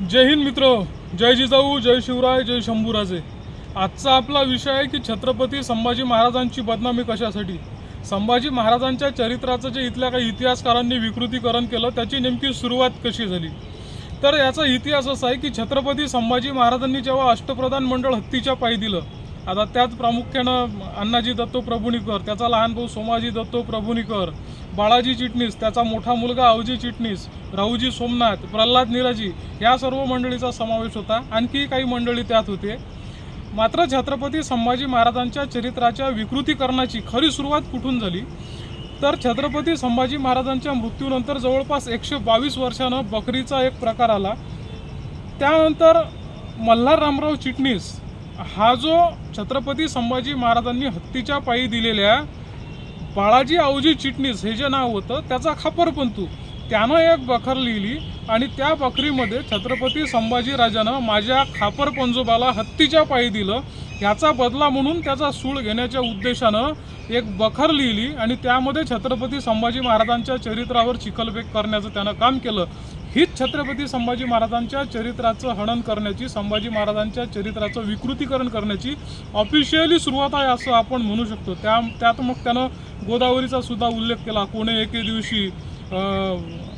जय हिंद मित्र जय जिजाऊ जय शिवराय जय शंभूराजे. आजचा आपला विषय आहे की छत्रपती संभाजी महाराजांची बदनामी कशासाठी? संभाजी महाराजांच्या चरित्राचं जे इथल्या काही इतिहासकारांनी विकृतीकरण केलं त्याची नेमकी सुरुवात कशी झाली? तर याचा इतिहास असा आहे की छत्रपती संभाजी महाराजांनी जेव्हा अष्टप्रधान मंडळ हत्तीच्या पायी दिलं आता त्यात प्रामुख्यानं अण्णाजी दत्तो प्रभुणीकर त्याचा लहान भाऊ सोमाजी दत्तो प्रभुणीकर बाळाजी चिटणीस त्याचा मोठा मुलगा अवजी चिटणीस राहूजी सोमनाथ प्रल्हाद निराजी या सर्व मंडळीचा समावेश होता. आणखी काही मंडळी त्यात होते. मात्र छत्रपती संभाजी महाराजांच्या चरित्राच्या विकृतीकरणाची खरी सुरुवात कुठून झाली? तर छत्रपती संभाजी महाराजांच्या मृत्यूनंतर जवळपास एकशे बावीस वर्षानं बकरीचा एक प्रकार आला. त्यानंतर मल्हार रामराव चिटणीस हा जो छत्रपती संभाजी महाराजांनी हत्तीच्या पायी दिलेल्या बाळाजी आवजी चिटणीस हे जे नाव होतं त्याचा खापरपंतू त्यानं एक बखर लिहिली आणि त्या बकरीमध्ये छत्रपती संभाजी राजानं माझ्या खापर पंजोबाला हत्तीच्या पायी दिलं. याचा बदला म्हणून त्याचा सूळ घेण्याच्या उद्देशानं एक बखर लिहिली आणि त्यामध्ये छत्रपती संभाजी महाराजांच्या चरित्रावर चिखलफेक करण्याचं त्यानं काम केलं. हीच छत्रपती संभाजी महाराजांच्या चरित्राचं हनन करण्याची संभाजी महाराजांच्या चरित्राचं विकृतीकरण करण्याची ऑफिशियली सुरुवात आहे असं आपण म्हणू शकतो. त्या त्यात मग त्यानं गोदावरीचा सुद्धा उल्लेख केला. कोणे एके दिवशी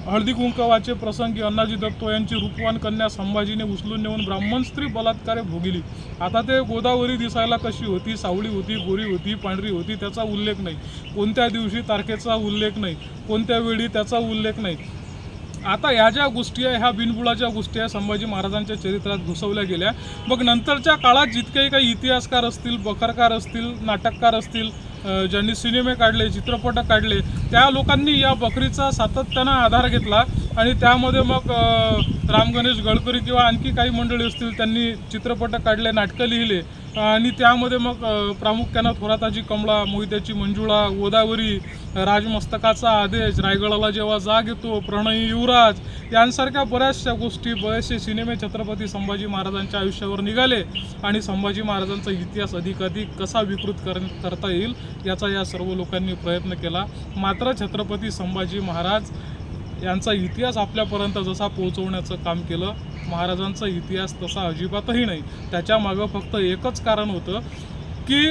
हळदी कुंकवाचे प्रसंगी अण्णाजी दत्तो यांची रूपवान कन्या संभाजीने उचलून नेऊन ब्राह्मण स्त्री बलात्कारे भोगिली. आता ते गोदावरी दिसायला कशी होती? सावळी होती गोरी होती पांढरी होती त्याचा उल्लेख नाही. कोणत्या दिवशी तारखेचा उल्लेख नाही. कोणत्या वेळी त्याचा उल्लेख नाही. आता ह्या ज्या गोष्टी आहे ह्या बिनबुडाच्या गोष्टी आहे संभाजी महाराजांच्या चरित्रात घुसवल्या गेल्या. मग नंतरच्या काळात जितकेही काही इतिहासकार असतील बखरकार असतील नाटककार असतील ज्यांनी सिनेमे काढले चित्रपट काढले त्या लोकांनी या बकरीचा सातत्यानं आधार घेतला आणि त्यामध्ये मग राम गणेश गडकरी किंवा आणखी काही मंडळी असतील त्यांनी चित्रपट काढले नाटकं लिहिले. आणि त्यामध्ये मग प्रामुख्यानं थोराताची कमळा मोहित्याची मंजुळा गोदावरी राजमस्तकाचा आदेश रायगडाला जेव्हा जाग येतो प्रणयी युवराज यांसारख्या बऱ्याचशा गोष्टी बरेचसे सिनेमे छत्रपती संभाजी महाराजांच्या आयुष्यावर निघाले आणि संभाजी महाराजांचा इतिहास अधिकाधिक कसा विकृत कर करता येईल याचा या सर्व लोकांनी प्रयत्न केला. मात्र छत्रपती संभाजी महाराज यांचा इतिहास आपल्यापर्यंत जसा पोहोचवण्याचं काम केलं महाराजांचा इतिहास तसा अजिबातही नाही. त्याच्या मागं फक्त एकच कारण होतं की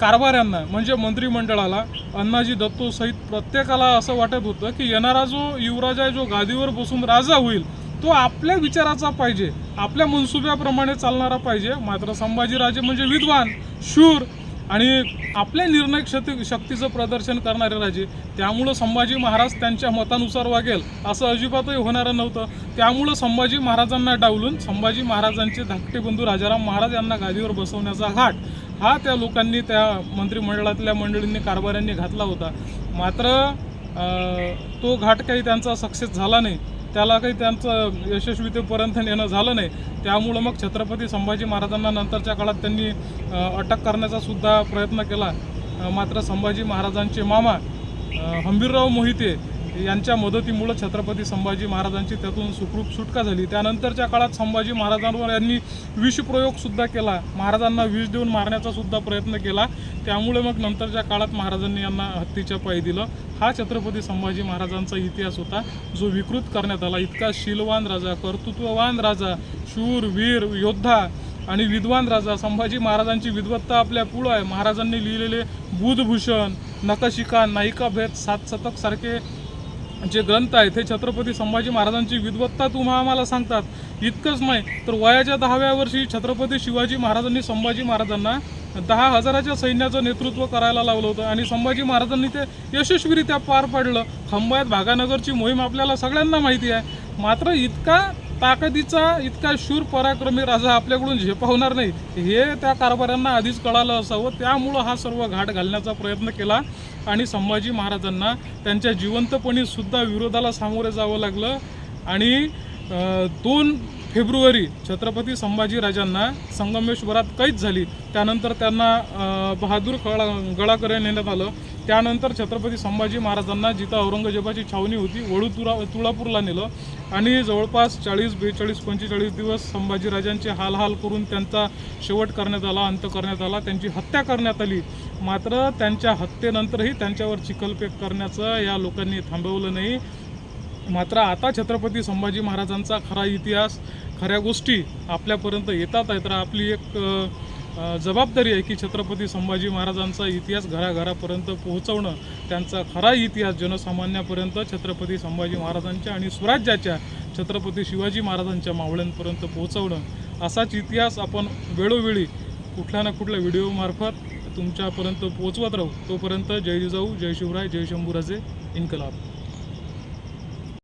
कारभाऱ्यांना म्हणजे मंत्रिमंडळाला अण्णाजी दत्तो सहित प्रत्येकाला असं वाटत होतं की येणारा जो युवराज आहे जो गादीवर बसून राजा होईल तो आपल्या विचाराचा पाहिजे आपल्या मनसुब्याप्रमाणे चालणारा पाहिजे. मात्र संभाजीराजे म्हणजे विद्वान शूर आणि आपल्या निर्णय शक्ती शक्तीचं प्रदर्शन करणारे राजे त्यामुळं संभाजी महाराज त्यांच्या मतानुसार वागेल असं अजिबातही होणारं नव्हतं. त्यामुळं संभाजी महाराजांना डावलून संभाजी महाराजांचे धाकटे बंधू राजाराम महाराज यांना गादीवर बसवण्याचा घाट हा त्या लोकांनी त्या मंत्रिमंडळातल्या मंडळींनी कारभाऱ्यांनी घातला होता. मात्र तो घाट काही त्यांचा सक्सेस झाला नाही. त्याला काही त्यांचं यशस्वीतेपर्यंत नेणं झालं नाही. त्यामुळं मग छत्रपती संभाजी महाराजांना नंतरच्या काळात त्यांनी अटक करण्याचा सुद्धा प्रयत्न केला. मात्र संभाजी महाराजांचे मामा हंबीरराव मोहिते यांच्या मदतीमुळं छत्रपती संभाजी महाराजांची त्यातून सुखरूप सुटका झाली. त्यानंतरच्या काळात संभाजी महाराजांवर यांनी विषप्रयोगसुद्धा केला. महाराजांना विष देऊन मारण्याचा सुद्धा प्रयत्न केला. त्यामुळे मग नंतरच्या काळात महाराजांनी यांना हत्तीच्या पायी दिलं. हा छत्रपती संभाजी महाराजांचा इतिहास होता जो विकृत करण्यात आला. इतका शीलवान राजा कर्तृत्ववान राजा शूर वीर योद्धा आणि विद्वान राजा. संभाजी महाराजांची विद्वत्ता आपल्या पुढं आहे. महाराजांनी लिहिलेले बुधभूषण नकशिका नायिका भेद सारखे जे ग्रंथ आहेत हे छत्रपती संभाजी महाराजांची विद्वत्ता तुम्हा आम्हाला सांगतात. इतकंच नाही तर वयाच्या दहाव्या वर्षी छत्रपती शिवाजी महाराजांनी संभाजी महाराजांना दहा हजाराच्या सैन्याचं नेतृत्व करायला लावलं होतं आणि संभाजी महाराजांनी ते यशस्वीरित्या पार पाडलं. खंबायत भागानगरची मोहीम आपल्याला सगळ्यांना माहिती आहे. मात्र इतका ताकदीचा इतका शूर पराक्रमी राजा आपल्याकडून झेपावणार नाही हे त्या कारभाऱ्यांना आधीच कळालं असावं. त्यामुळं हा सर्व घाट घालण्याचा प्रयत्न केला आणि संभाजी महाराजांना त्यांच्या जिवंतपणी सुद्धा विरोधाला सामोरे जावं लागलं. आणि दोन फेब्रुवारी छत्रपती संभाजीराजांना संगमेश्वरात कैद झाली. त्यानंतर त्यांना बहादूर कळा गळाकडे नेण्यात आलं. त्यानंतर छत्रपती संभाजी महाराजांना जिथं औरंगजेबाची छावणी होती वळू तुरा तुळापूरला नेलं. आणि जवळपास चाळीस बेचाळीस पंचेचाळीस दिवस संभाजीराजांचे हाल हाल करून त्यांचा शेवट करण्यात आला अंत करण्यात आला. त्यांची हत्या करण्यात आली. मात्र त्यांच्या हत्येनंतरही त्यांच्यावर चिखलपेक करण्याचं या लोकांनी थांबवलं नाही. मात्र आता छत्रपती संभाजी महाराजांचा खरा इतिहास खऱ्या गोष्टी आपल्यापर्यंत येतात आहे तर आपली एक जबाबदारी आहे की छत्रपती संभाजी महाराजांचा इतिहास घराघरापर्यंत पोहोचवणं त्यांचा खरा इतिहास जनसामान्यापर्यंत छत्रपती संभाजी महाराजांच्या आणि स्वराज्याच्या छत्रपती शिवाजी महाराजांच्या मावळ्यांपर्यंत पोहोचवणं. असाच इतिहास आपण वेळोवेळी कुठल्या ना कुठल्या व्हिडिओमार्फत तुमच्यापर्यंत पोहोचवत राहू. तोपर्यंत जय जिजाऊ जय शिवराय जय शंभूराजे इन्कलाब.